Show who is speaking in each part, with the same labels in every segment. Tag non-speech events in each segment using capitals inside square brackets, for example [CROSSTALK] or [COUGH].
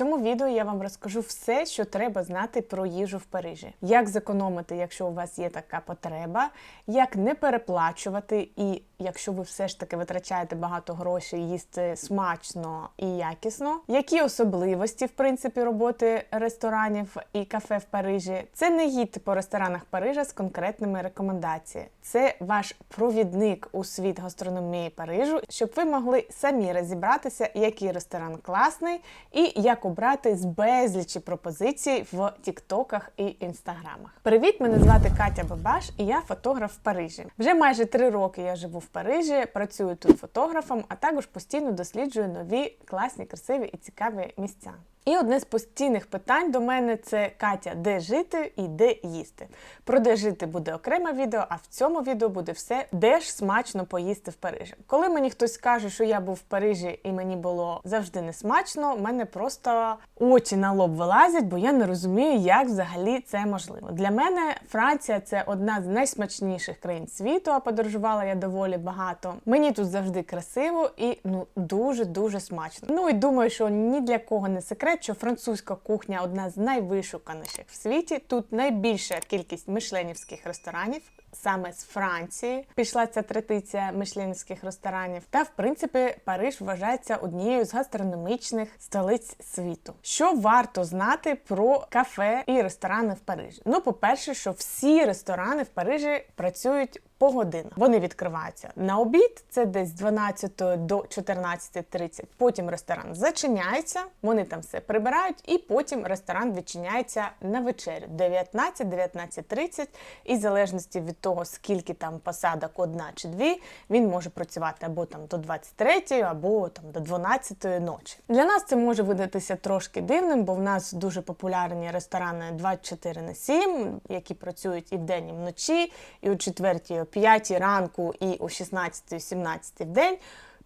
Speaker 1: цьому відео я вам розкажу все, що треба знати про їжу в Парижі, як зекономити, якщо у вас є така потреба, як не переплачувати, і якщо ви все ж таки витрачаєте багато грошей, їсти смачно і якісно, які особливості в принципі роботи ресторанів і кафе в Парижі. Це не гід по ресторанах Парижа з конкретними рекомендаціями. Це ваш провідник у світ гастрономії Парижу, щоб ви могли самі розібратися, який ресторан класний і як обрати з безлічі пропозицій в Тіктоках і інстаграмах. Привіт, мене звати Катя Бабаш, і я фотограф в Парижі. Вже майже три роки я живу в Парижі, працюю тут фотографом, а також постійно досліджую нові класні, красиві і цікаві місця. І одне з постійних питань до мене це Катя, де жити і де їсти. Про де жити буде окреме відео, а в цьому відео буде все, де ж смачно поїсти в Парижі. Коли мені хтось каже, що я був в Парижі і мені було завжди не смачно, в мене просто очі на лоб вилазять, бо я не розумію, як взагалі це можливо. Для мене Франція це одна з найсмачніших країн світу, а подорожувала я доволі багато. Мені тут завжди красиво і ну дуже дуже смачно. Ну і думаю, що ні для кого не секрет що французька кухня одна з найвишуканіших в світі. Тут найбільша кількість мишленівських ресторанів. Саме з Франції пішла ця традиція мишленівських ресторанів. Та в принципі Париж вважається однією з гастрономічних столиць світу. Що варто знати про кафе і ресторани в Парижі? Ну, по-перше, що всі ресторани в Парижі працюють по годинах. Вони відкриваються на обід, це десь з 12 до 14.30. Потім ресторан зачиняється, вони там все прибирають, і потім ресторан відчиняється на вечерю 19-19.30. І в залежності від того, скільки там посадок, одна чи дві, він може працювати або там до 23, або там до 12 ночі. Для нас це може видатися трошки дивним, бо в нас дуже популярні ресторани 24 на 7, які працюють і вдень, і вночі, і о 4 5 ранку і о 16-17 в день.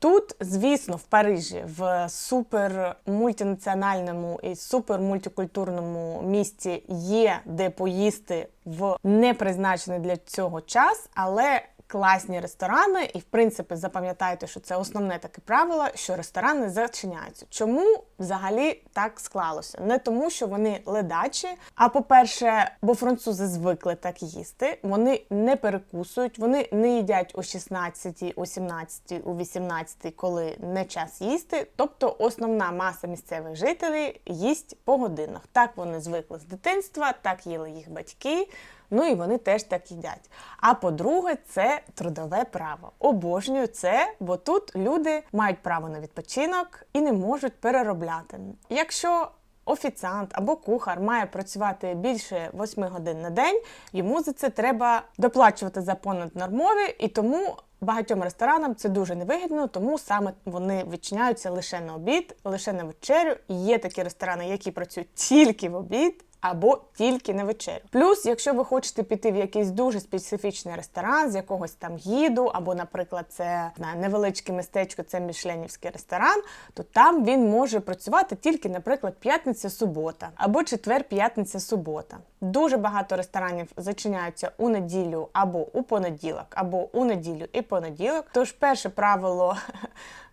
Speaker 1: Тут, звісно, в Парижі, в супер мультинаціональному і супер мультикультурному місті є де поїсти в непризначений для цього час, але класні ресторани, і в принципі запам'ятайте, що це основне таке правило, що ресторани зачиняються. Чому взагалі так склалося? Не тому, що вони ледачі. А по-перше, бо французи звикли так їсти, вони не перекусують, вони не їдять о 16, о 17, о 18, коли не час їсти. Тобто основна маса місцевих жителів їсть по годинах. Так вони звикли з дитинства, так їли їх батьки. Ну і вони теж так їдять. А по-друге, це трудове право. Обожнюю це, бо тут люди мають право на відпочинок і не можуть переробляти. Якщо Офіціант або кухар має працювати більше 8 годин на день, йому за це треба доплачувати за понаднормові, і тому багатьом ресторанам це дуже невигідно, тому саме вони відчиняються лише на обід, лише на вечерю. І є такі ресторани, які працюють тільки в обід або тільки на вечерю. Плюс, якщо ви хочете піти в якийсь дуже специфічний ресторан з якогось там гіду, або, наприклад, це на невеличке містечко, це мішленівський ресторан, то там він може працювати тільки, наприклад, п'ятниця-субота або четвер-п'ятниця-субота. Дуже багато ресторанів зачиняються у неділю або у понеділок, або у неділю і понеділок. Тож перше правило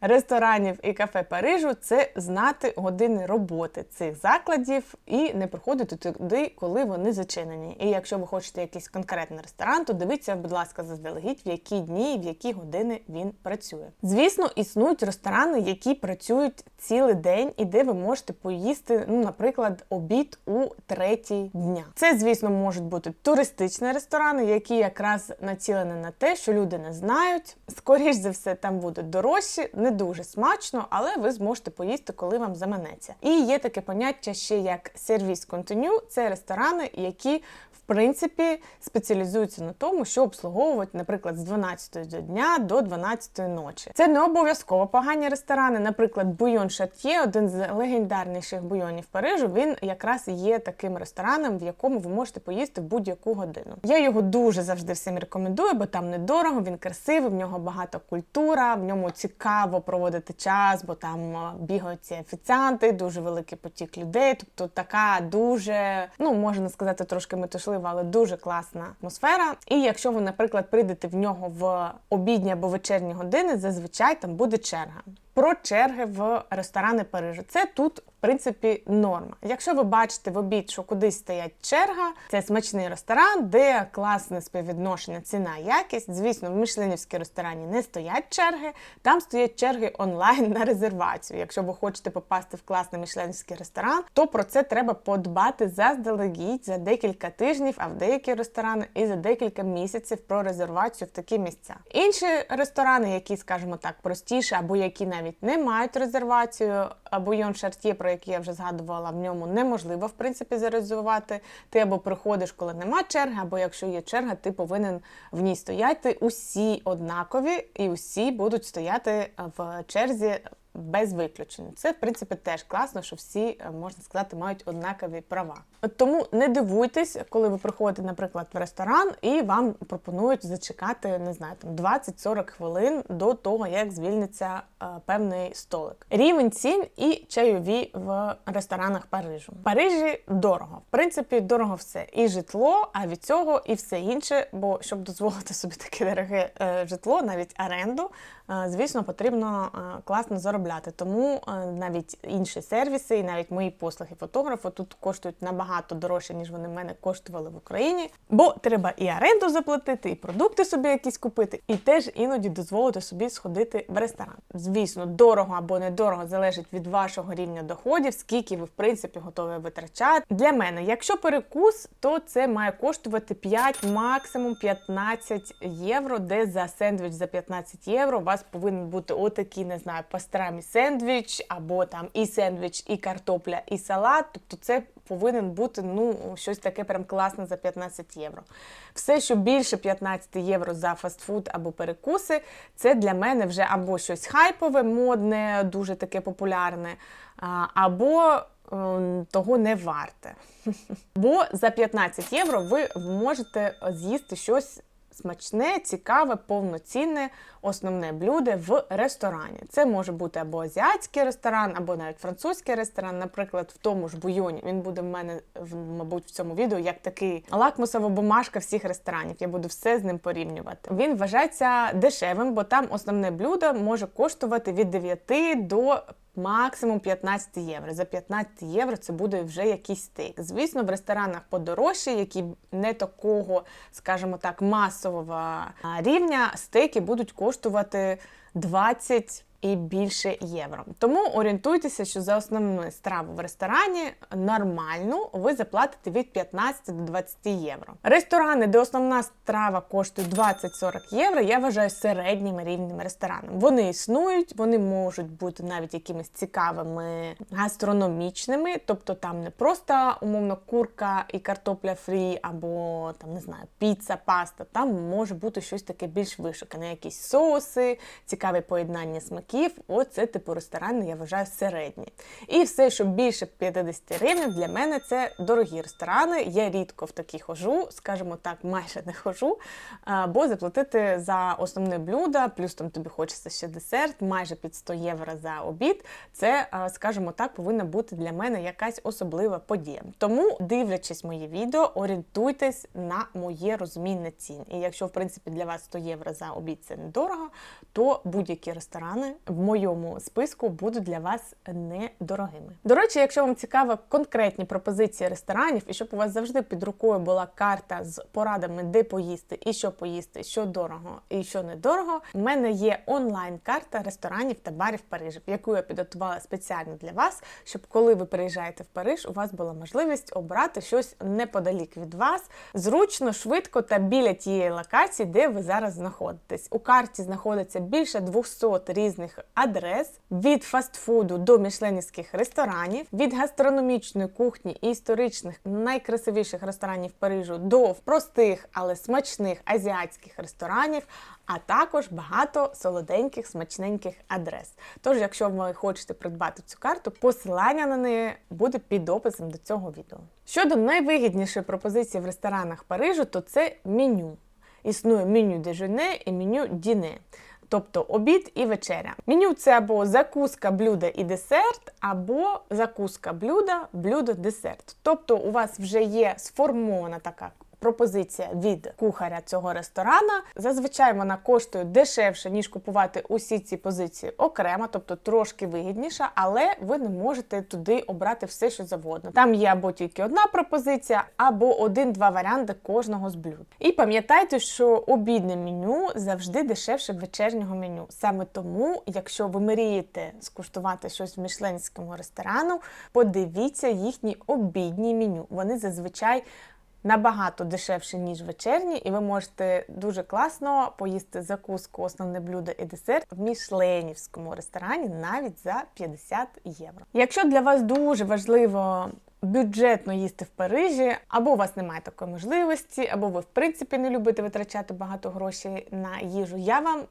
Speaker 1: ресторанів і кафе Парижу це знати години роботи цих закладів і не приходити туди, коли вони зачинені. І якщо ви хочете якийсь конкретний ресторан, то дивіться, будь ласка, заздалегідь, в які дні і в які години він працює. Звісно, існують ресторани, які працюють цілий день і де ви можете поїсти, ну, наприклад, обід у третій дня. Це, звісно, можуть бути туристичні ресторани, які якраз націлені на те, що люди не знають. Скоріш за все, там будуть дорожчі, не дуже смачно, але ви зможете поїсти, коли вам заманеться. І є таке поняття ще як сервіс континю. Це ресторани, які принципі спеціалізуються на тому, що обслуговують, наприклад, з 12 до дня до 12 ночі. Це не обов'язково погані ресторани. Наприклад, Буйон Шат'є, один з легендарніших буйонів Парижу. Він якраз є таким рестораном, в якому ви можете поїсти в будь-яку годину. Я його дуже завжди всім рекомендую, бо там недорого, він красивий, в нього багато культура, в ньому цікаво проводити час, бо там бігають ці офіціанти, дуже великий потік людей. Тобто така дуже, ну можна сказати, трошки метушлива, але дуже класна атмосфера. І якщо ви, наприклад, прийдете в нього в обідні або вечірні години, зазвичай там буде черга. Про черги в ресторани Парижу. Це тут, в принципі, норма. Якщо ви бачите в обід, що кудись стоять черга, це смачний ресторан, де класне співвідношення ціна якість. Звісно, в мішленівській ресторані не стоять черги, там стоять черги онлайн на резервацію. Якщо ви хочете попасти в класний мішленівський ресторан, то про це треба подбати заздалегідь за декілька тижнів, а в деякі ресторани і за декілька місяців про резервацію в такі місця. Інші ресторани, які, скажімо так, простіше, або які навіть не мають резервацію, або Йон Шартє, про який я вже згадувала, в ньому неможливо в принципі зарезервувати. Ти або приходиш, коли нема черги, або якщо є черга, ти повинен в ній стояти. Усі однакові і усі будуть стояти в черзі. Без виключення. Це, в принципі, теж класно, що всі, е, можна сказати, мають однакові права. Тому не дивуйтесь, коли ви приходите, наприклад, в ресторан, і вам пропонують зачекати, не знаю, там 20-40 хвилин до того, як звільниться е, певний столик. Рівень цін і чайові в ресторанах Парижу. В Парижі дорого. В принципі, дорого все. І житло, а від цього і все інше. Бо щоб дозволити собі таке дороге е, житло, навіть оренду, е, звісно, потрібно е, класно заробляти. Тому е, навіть інші сервіси, і навіть мої послуги фотографа тут коштують набагато дорожче, ніж вони в мене коштували в Україні. Бо треба і оренду заплатити, і продукти собі якісь купити, і теж іноді дозволити собі сходити в ресторан. Звісно, дорого або недорого залежить від вашого рівня доходів, скільки ви в принципі готові витрачати. Для мене, якщо перекус, то це має коштувати 5, максимум 15 євро, де за сендвіч за 15 євро у вас повинен бути отакий, не знаю, пастрамі сендвіч, або там і сендвіч, і картопля, і салат. Тобто це повинен бути ну щось таке прям класне за 15 євро. Все, що більше 15 євро за фастфуд або перекуси, це для мене вже або щось хайпове, модне, дуже таке популярне, або ем, того не варте. [LAUGHS] Бо за 15 євро ви можете з'їсти щось смачне, цікаве, повноцінне основне блюдо в ресторані. Це може бути або азіатський ресторан, або навіть французький ресторан. Наприклад, в тому ж буйоні він буде в мене в- мабуть в цьому відео як такий лакмусова бумажка всіх ресторанів. Я буду все з ним порівнювати. Він вважається дешевим, бо там основне блюдо може коштувати від 9 до Максимум 15 євро. За 15 євро це буде вже якийсь стейк. Звісно, в ресторанах подорожче, які не такого, скажімо так, масового рівня, стейки будуть коштувати 20 і більше євро. Тому орієнтуйтеся, що за основну страву в ресторані нормальну ви заплатите від 15 до 20 євро. Ресторани, де основна страва коштує 20-40 євро, я вважаю середнім рівнем рестораном. Вони існують, вони можуть бути навіть якимись цікавими гастрономічними, тобто там не просто умовно курка і картопля фрі, або там не знаю, піца, паста. Там може бути щось таке більш вишукане, якісь соуси, цікаве поєднання смаків. Оце типу ресторани, я вважаю, середні. І все, що більше 50 гривень, для мене це дорогі ресторани. Я рідко в такі хожу, скажімо так, майже не хожу. Бо заплатити за основне блюдо, плюс там тобі хочеться ще десерт, майже під 100 євро за обід. Це, скажімо так, повинна бути для мене якась особлива подія. Тому, дивлячись мої відео, орієнтуйтесь на моє розуміння цін. І якщо, в принципі, для вас 100 євро за обід це недорого, то будь-які ресторани в моєму списку будуть для вас недорогими. До речі, якщо вам цікаво конкретні пропозиції ресторанів, і щоб у вас завжди під рукою була карта з порадами, де поїсти, і що поїсти, що дорого і що недорого, в мене є онлайн-карта ресторанів та барів Парижа, яку я підготувала спеціально для вас, щоб коли ви приїжджаєте в Париж, у вас була можливість обрати щось неподалік від вас, зручно, швидко та біля тієї локації, де ви зараз знаходитесь. У карті знаходиться більше 200 різних адрес від фастфуду до мішленівських ресторанів, від гастрономічної кухні і історичних найкрасивіших ресторанів Парижу до простих, але смачних азіатських ресторанів. А також багато солоденьких, смачненьких адрес. Тож, якщо ви хочете придбати цю карту, посилання на неї буде під описом до цього відео. Щодо найвигіднішої пропозиції в ресторанах Парижу, то це меню. Існує меню дежуне і меню діне. Тобто обід і вечеря. Меню це або закуска, блюдо і десерт, або закуска блюда, блюдо, десерт. Тобто у вас вже є сформована така пропозиція від кухаря цього ресторана. Зазвичай вона коштує дешевше, ніж купувати усі ці позиції окремо, тобто трошки вигідніша, але ви не можете туди обрати все, що завгодно. Там є або тільки одна пропозиція, або один-два варіанти кожного з блюд. І пам'ятайте, що обідне меню завжди дешевше вечірнього меню. Саме тому, якщо ви мрієте скуштувати щось в мішленському ресторану, подивіться їхні обідні меню. Вони зазвичай набагато дешевше, ніж вечірні, і ви можете дуже класно поїсти закуску, основне блюдо і десерт в мішленівському ресторані навіть за 50 євро. Якщо для вас дуже важливо бюджетно їсти в Парижі, або у вас немає такої можливості, або ви в принципі не любите витрачати багато грошей на їжу, я вам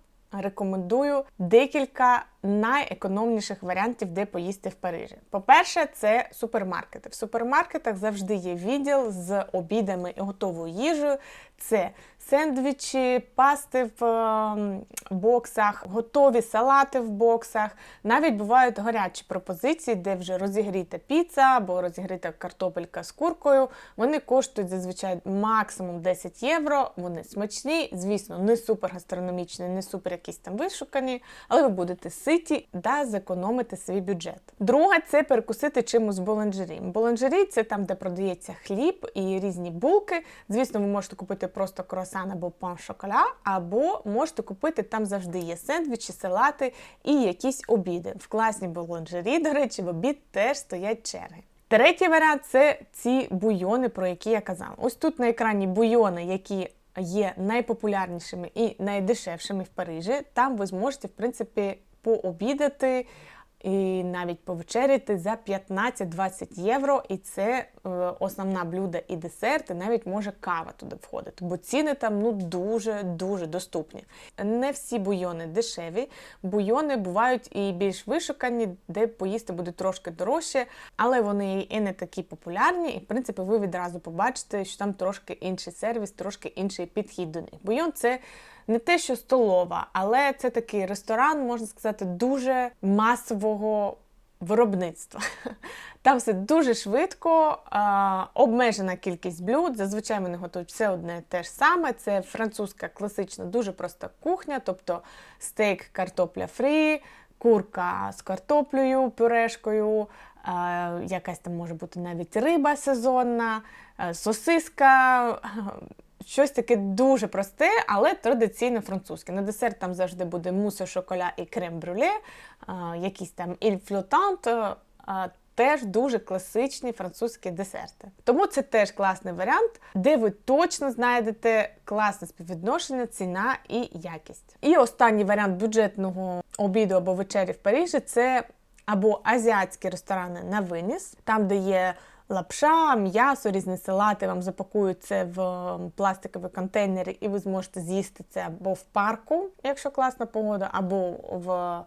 Speaker 1: рекомендую декілька найекономніших варіантів, де поїсти в Парижі. По-перше, це супермаркети. В супермаркетах завжди є відділ з обідами і готовою їжею. Це сендвічі, пасти в ем, боксах, готові салати в боксах. Навіть бувають гарячі пропозиції, де вже розігріта піца або розігріта картопелька з куркою. Вони коштують зазвичай максимум 10 євро. Вони смачні, звісно, не супер гастрономічні, не супер якісь там вишукані, але ви будете ситі та зекономити свій бюджет. Друге, це перекусити чимось в боланжері. Боланжері це там, де продається хліб і різні булки. Звісно, ви можете купити просто круасан або пан шоколя, або можете купити там завжди є сендвічі, салати і якісь обіди. В класній боланжері, до речі, в обід теж стоять черги. Третій варіант це ці буйони, про які я казала. Ось тут на екрані буйони, які є найпопулярнішими і найдешевшими в Парижі. Там ви зможете, в принципі, пообідати і навіть повечеряти за 15-20 євро. І це е, основна блюда і десерт, і навіть може кава туди входити, бо ціни там ну дуже-дуже доступні. Не всі буйони дешеві, буйони бувають і більш вишукані, де поїсти буде трошки дорожче, але вони і не такі популярні. І в принципі ви відразу побачите, що там трошки інший сервіс, трошки інший підхід до них. Буйон це не те, що столова, але це такий ресторан, можна сказати, дуже масового виробництва. [LAUGHS] Там все дуже швидко, обмежена кількість блюд. Зазвичай вони готують все одне те ж саме. Це французька класична, дуже проста кухня, тобто стейк, картопля фрі, курка з картоплею, пюрешкою. Якась там може бути навіть риба сезонна, сосиска, Щось таке дуже просте, але традиційно французьке. На десерт там завжди буде мусе шоколя і крем-брюле, якісь там іль флотант, теж дуже класичні французькі десерти. Тому це теж класний варіант, де ви точно знайдете класне співвідношення, ціна і якість. І останній варіант бюджетного обіду або вечері в Парижі це або азіатські ресторани на виніс, там, де є лапша, м'ясо, різні салати вам запакують це в пластикові контейнери, і ви зможете з'їсти це або в парку, якщо класна погода, або в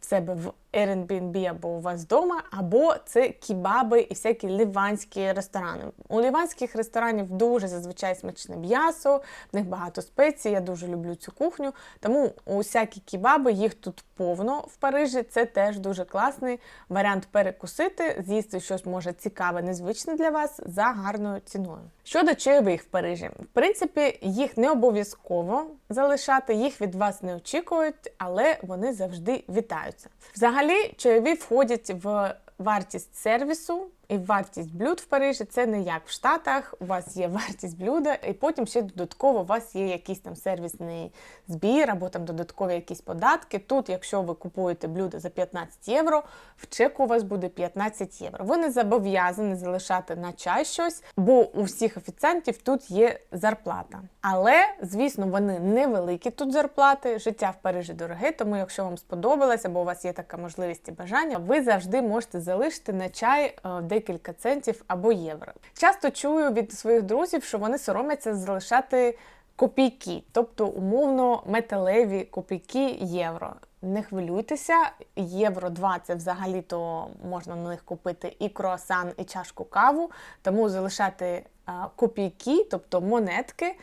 Speaker 1: себе в Airbnb або у вас вдома, або це кібаби і всякі ліванські ресторани. У ліванських ресторанів дуже зазвичай смачне м'ясо, в них багато спецій, я дуже люблю цю кухню. Тому усякі кібаби, їх тут повно в Парижі. Це теж дуже класний варіант перекусити, з'їсти щось може цікаве, незвичне для вас за гарною ціною. Щодо чайових в Парижі, в принципі, їх не обов'язково залишати, їх від вас не очікують, але вони завжди вітаються. Взагалі, чайові входять в вартість сервісу і вартість блюд в Парижі це не як в Штатах. У вас є [LAUGHS] вартість блюда, і потім ще додатково у вас є якийсь там сервісний збір або там додаткові якісь податки. Тут, якщо ви купуєте блюдо за 15 євро, в чеку у вас буде 15 євро. Ви не зобов'язані залишати на чай щось, бо у всіх офіціантів тут є зарплата. Але, звісно, вони невеликі тут зарплати. Життя в Парижі дороге, тому якщо вам сподобалось, або у вас є така можливість і бажання, ви завжди можете залишити на чай е, декілька центів або євро. Часто чую від своїх друзів, що вони соромляться залишати копійки, тобто умовно металеві копійки євро. Не хвилюйтеся, євро 2 це взагалі-то можна на них купити і круасан, і чашку каву, тому залишати копійки, тобто монетки,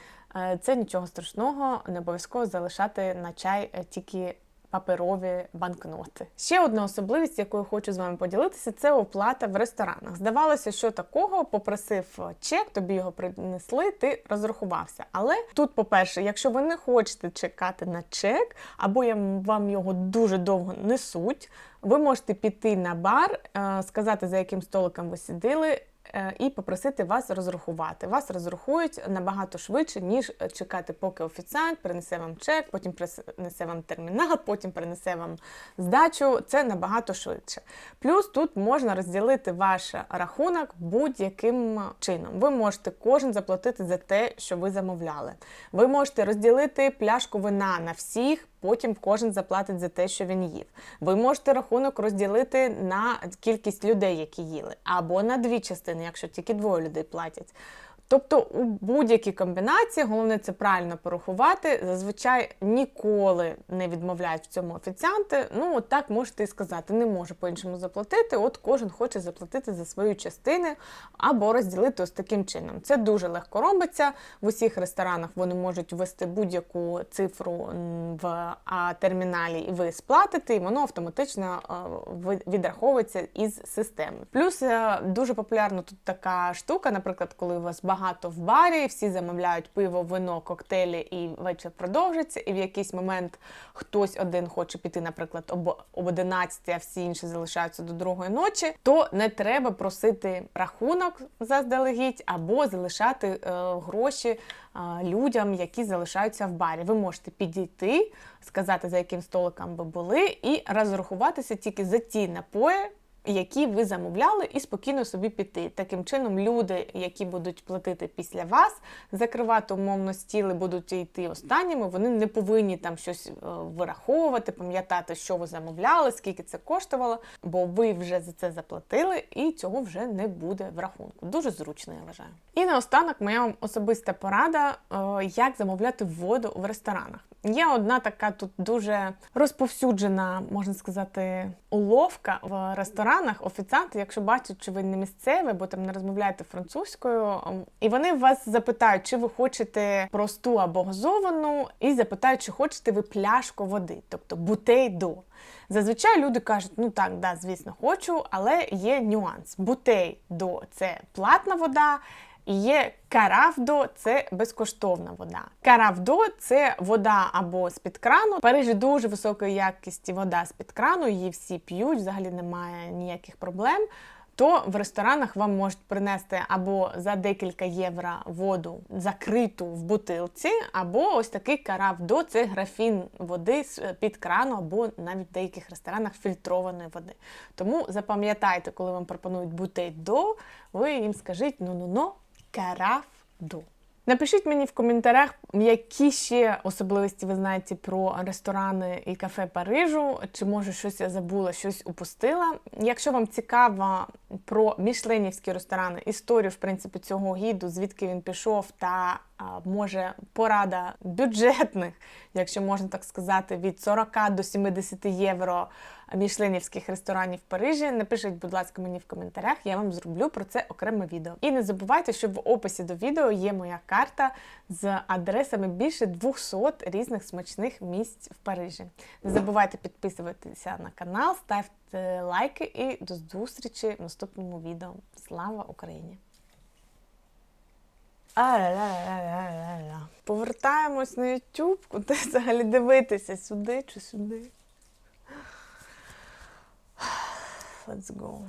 Speaker 1: це нічого страшного, не обов'язково залишати на чай е, тільки паперові банкноти. Ще одна особливість, якою хочу з вами поділитися, це оплата в ресторанах. Здавалося, що такого попросив чек, тобі його принесли, ти розрахувався. Але тут, по-перше, якщо ви не хочете чекати на чек, або вам його дуже довго несуть, ви можете піти на бар, е, сказати, за яким столиком ви сиділи. Е, І попросити вас розрахувати. Вас розрахують набагато швидше, ніж е, чекати, поки офіціант принесе вам чек, потім принесе вам термінал, [LAUGHS] потім принесе вам здачу. Це набагато швидше. Плюс тут можна розділити ваш рахунок будь-яким чином. Ви можете кожен заплатити за те, що ви замовляли. Ви можете розділити пляшку вина на всіх. Потім кожен заплатить за те, що він їв. Ви можете рахунок розділити на кількість людей, які їли, або на дві частини, якщо тільки двоє людей платять. Тобто у будь-якій комбінації, головне це правильно порахувати. Зазвичай ніколи не відмовляють в цьому офіціанти. Ну, от так можете і сказати, не можу по-іншому заплатити. От кожен хоче заплатити за свою частину або розділити ось таким чином. Це дуже легко робиться. В усіх ресторанах вони можуть ввести будь-яку цифру в терміналі, і ви сплатите, і воно автоматично е, відраховується із системи. Плюс е, дуже популярна тут така штука, наприклад, коли у вас багато в барі, всі замовляють пиво, вино, коктейлі, і вечір продовжиться. І в якийсь момент хтось один хоче піти, наприклад, об, об 11, а всі інші залишаються до другої ночі, то не треба просити рахунок заздалегідь або залишати е, гроші е, людям, які залишаються в барі. Ви можете підійти, сказати, за яким столиком ви були, і розрахуватися тільки за ті напої, які ви замовляли, і спокійно собі піти. Таким чином, люди, які будуть платити після вас, закривати умовно стіли, будуть йти останніми, вони не повинні там щось е, вираховувати, пам'ятати, що ви замовляли, скільки це коштувало, бо ви вже за це заплатили, і цього вже не буде в рахунку. Дуже зручно, я вважаю. І наостанок моя вам особиста порада, е, як замовляти воду в ресторанах. Є одна така тут дуже розповсюджена, можна сказати, уловка в ресторанах. Офіціанти, якщо бачать, що ви не місцеві, бо там не розмовляєте французькою, ем, і вони вас запитають, чи ви хочете просту або газовану, і запитають, чи хочете ви пляшку води, тобто бутей до. Зазвичай люди кажуть, ну так, да, звісно, хочу, але є нюанс. Бутей до це платна вода. І є каравдо це безкоштовна вода. Каравдо це вода або з-під крану. В Парижі дуже високої якості вода з-під крану, її всі п'ють, взагалі немає ніяких проблем. То в ресторанах вам можуть принести або за декілька євро воду закриту в бутилці, або ось такий каравдо це графін води з-під крану, або навіть в деяких ресторанах фільтрованої води. Тому запам'ятайте, коли вам пропонують бутей до, ви їм скажіть ну-ну-ну, каравдо. Напишіть мені в коментарях, які ще особливості ви знаєте про ресторани і кафе Парижу, чи може щось я забула, щось упустила. Якщо вам цікаво про мішленівські ресторани, історію в принципі цього гіду, звідки він пішов, та може порада бюджетних, якщо можна так сказати, від 40 до 70 євро мішленівських ресторанів в Парижі. Напишіть, будь ласка, мені в коментарях, я вам зроблю про це окреме відео. І не забувайте, що в описі до відео є моя карта з адресами більше 200 різних смачних місць в Парижі. Не забувайте підписуватися на канал, ставте лайки і до зустрічі в наступному відео. Слава Україні! А-ля-ля-ля-ля-ля. Повертаємось на YouTube. [LAUGHS] Куди взагалі дивитися? Сюди чи сюди? [SIGHS] Let's go.